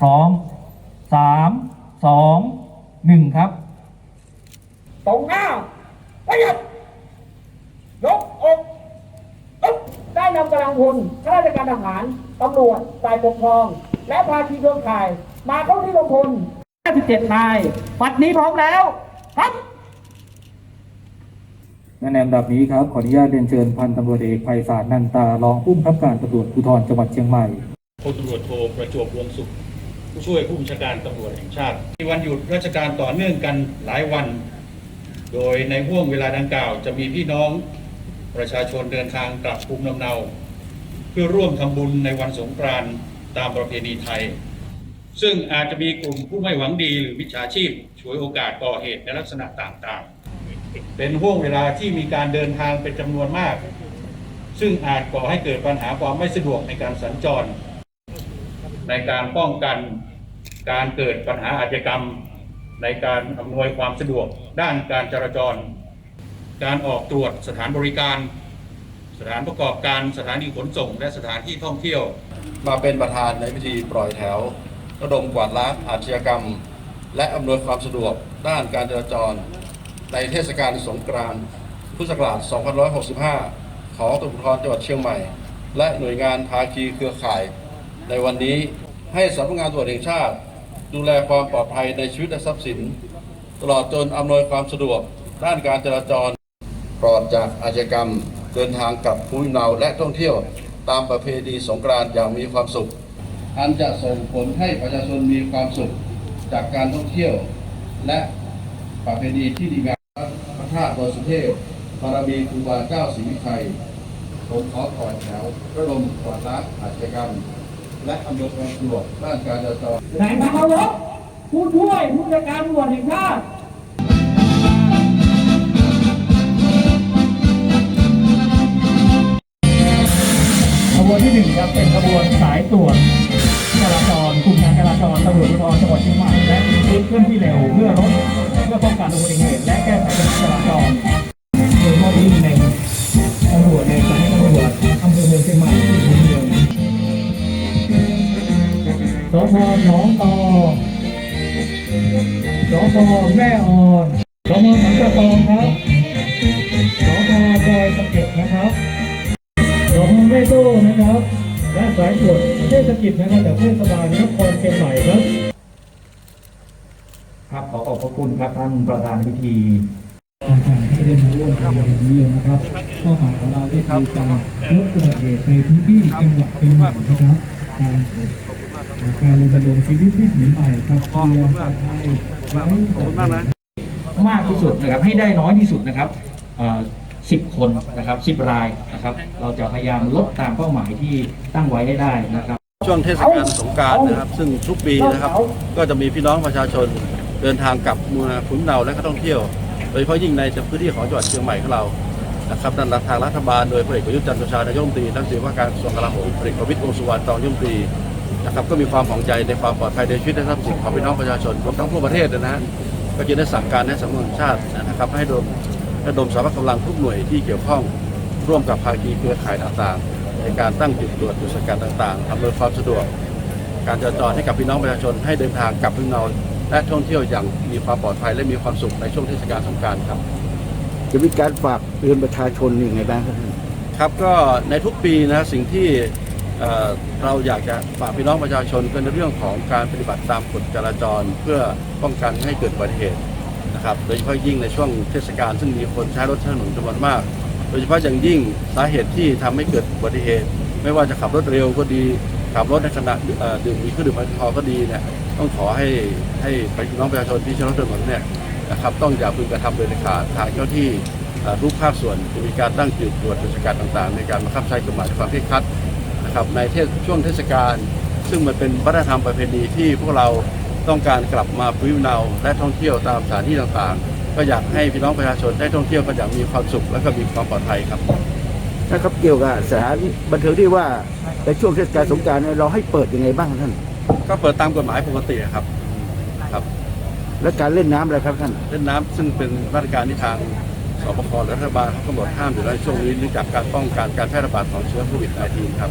พร้อมสามสองหนึ่งครับ ตรงหน้าขยับยกอกอึ๊บได้นำกำลังพลข้าราชการทหารตำรวจฝ่ายปกครอง และภาคีเครือข่าย มาเข้าที่ลงพล57นาย ปัดนี้พร้อมแล้ว ครับ ในลำดับนี้ครับขออนุญาตเรียนเชิญพันตำรวจเอกไพศาลนันตารองผู้บังคับการตำรวจภูธรจังหวัดเชียงใหม่พลตำรวจโทประจวบวงสุข ผู้ช่วยผู้บัญชาการตำรวจแห่งชาติมีวันหยุดราชการต่อเนื่องกันหลายวัน โดยในห่วงเวลาดังกล่าว จะมีพี่น้องประชาชนเดินทางกลับภูมิลำเนา เพื่อร่วมทำบุญในวันสงกรานต์ตามประเพณีไทย ซึ่งอาจจะมีกลุ่มผู้ไม่หวังดีหรือมิจฉาชีพฉวยโอกาสก่อเหตุในลักษณะต่างๆ เป็นห่วงเวลาที่มีการเดินทางเป็นจำนวนมาก ซึ่งอาจก่อให้เกิดปัญหาความไม่สะดวกในการสัญจร ในการป้องกันการเกิดปัญหาอาชญากรรม ในการอำนวยความสะดวกด้านการจราจร การออกตรวจสถานบริการ สถานประกอบการสถานีขนส่ง และสถานที่ท่องเที่ยว มาเป็นประธานในพิธีปล่อยแถว ระดมกวาดล้างอาชญากรรม และอำนวยความสะดวกด้านการจราจร ในเทศกาลสงกรานต์พุทธศักราช 2565 ของตำรวจภูธรจังหวัดเชียงใหม่ และหน่วยงานภาคีเครือข่าย ในวันนี้ให้สำนักงานตรวจแห่งชาติ ดูแลความปลอดภัยในชีวิตและทรัพย์สิน ตลอดจนอำนวยความสะดวกด้านการจราจร ปลอดจากอาชญากรรม เดินทางกลับภูมิลำเนาและท่องเที่ยว ตามประเพณีสงกรานต์อย่างมีความสุข อันจะส่งผลให้ประชาชนมีความสุขจากการท่องเที่ยวและประเพณีที่ดีงาม พระธาตุดอยสุเทพบารมีครูบาเจ้าศรีวิชัยผมขอก่อนแถวระดมกวาดล้างอาชญากรรม และอำนวยความสะดวกด้านการจราจรนายพาเคารพผู้ช่วยผู้จัดการตำรวจแห่งชาติขบวนที่หนึ่งครับเป็นขบวนสายตรวจจราจรกลุ่มงานจราจรตำรวจภูธรจังหวัดเชียงใหม่และเคลื่อนที่เร็วเพื่อลดเพื่อ ป้องกันอุบัติเหตุและแก้ไขปัญหาจราจรโดยมอบที่หนึ่งตำรวจในสานีตำรวจอำเภอเมืองเชียงใหม่ที่หัวเมืองสพหนองตอสพแม่ออนสพสันกระตองครับสพดอยสะเก็ดนะครับสองแม่โซ่นะครับและสายตรวจเทศกิจนะครับจากเทศบาลนครเชียงใหม่ครับ พระคุณครับท่านประธานพิธีที่ได้มาร่วมในวันนี้นะครับข้อหมายของเราที่คือการลดอุบัติเหตุในพื้นที่จังหวัดเชียงใหม่นะครับการการรณรงค์ชีวิตที่หนีใหม่ครับเพื่อให้ไว้มากที่สุดนะครับให้ได้น้อยที่สุดนะครับสิบคนนะครับสิบรายนะครับ เราจะพยายามลดตามเป้าหมายที่ตั้งไว้ให้ได้นะครับ ช่วงเทศกาลสงกรารนะครับ ซึ่งทุกปีนะครับ ก็จะมีพี่น้องประชาชน เดินทางกลับเมืองขุนเนาและก็ท่องเที่ยว โดยเฉพาะยิ่งในพื้นที่ของจังหวัดเชียงใหม่ของเรานะครับนั่นทางรัฐบาลโดยพลเอกประยุทธ์จันทร์โอชานายกรัฐมนตรีทั้งสี่ว่าการกระทรวงกลาโหมพลเอกประวิตรวงสุวรรณรองนายกรัฐมนตรีนะครับก็มีความห่วงใยในความปลอดภัยในชีวิตและทรัพย์สินของพี่น้องประชาชนรวมทั้งทั่วประเทศนะฮะก็จึงได้สั่งการให้สำนักงานชาตินะครับให้ดมระดมสรรพกำลังทุกหน่วยที่เกี่ยวข้องร่วมกับภาคีเครือข่ายต่างๆ ในการตั้งจุดตรวจจุดสกัดต่างๆอำนวยความสะดวก การจราจรให้กับพี่น้องประชาชนให้เดินทางกลับภูมิลำเนา และท่องเที่ยวอย่างมีความปลอดภัยและมีความสุขในช่วงเทศกาลสงกรานต์ครับ จะมีการฝากเตือนประชาชนยังไงบ้างครับท่านครับก็ในทุกปีนะสิ่งที่เอ่อเราอยากจะฝากพี่น้องประชาชนก็ในเรื่องของการปฏิบัติตามกฎจราจร เพื่อป้องกันไม่ให้เกิดอุบัติเหตุนะครับโดยเฉพาะยิ่งในช่วงเทศกาลซึ่งมีคนใช้รถใช้ถนนจำนวนมาก โดยเฉพาะอย่างยิ่งสาเหตุที่ทำให้เกิดอุบัติเหตุ ไม่ว่าจะขับรถเร็วก็ดีขับรถในขณะเอ่อดื่มมีเครื่องดื่มแอลกอฮอล์ก็ดีเนี่ย ต้องขอให้ให้พี่น้องประชาชนที่ใช้รถถนนเนี่ยนะครับต้องอย่าพึงกระทำโดยเด็ดขาดทางเจ้าที่เอ่อทุกภาคส่วนจะมีการตั้งจุดตรวจราชการต่างๆ ในการบังคับใช้กฎหมายความเคร่งครัดนะครับในเทศช่วงเทศกาลซึ่งมันเป็นวัฒนธรรมประเพณีที่พวกเราต้องการกลับมาพื้นลำเนาและท่องเที่ยวตามสถานที่ต่างๆ ก็อยากให้พี่น้องประชาชนได้ท่องเที่ยวกันอย่างมีความสุขและก็มีความปลอดภัยครับนะครับเกี่ยวกับสถานบันเทิงที่ว่าในช่วงเทศกาลสงกรารเราให้เปิดยังไงบ้างท่าน ก็เปิดตามกฎหมายปกติครับครับ และการเล่นน้ำอะไรครับท่าน เล่นน้ำซึ่งเป็นมาตรการที่ทางสบคและรัฐบาลเขากำหนดห้ามอยู่แล้วในช่วงนี้เนื่องจากการป้องกันการแพร่ระบาดของเชื้อโควิด -19 ครับ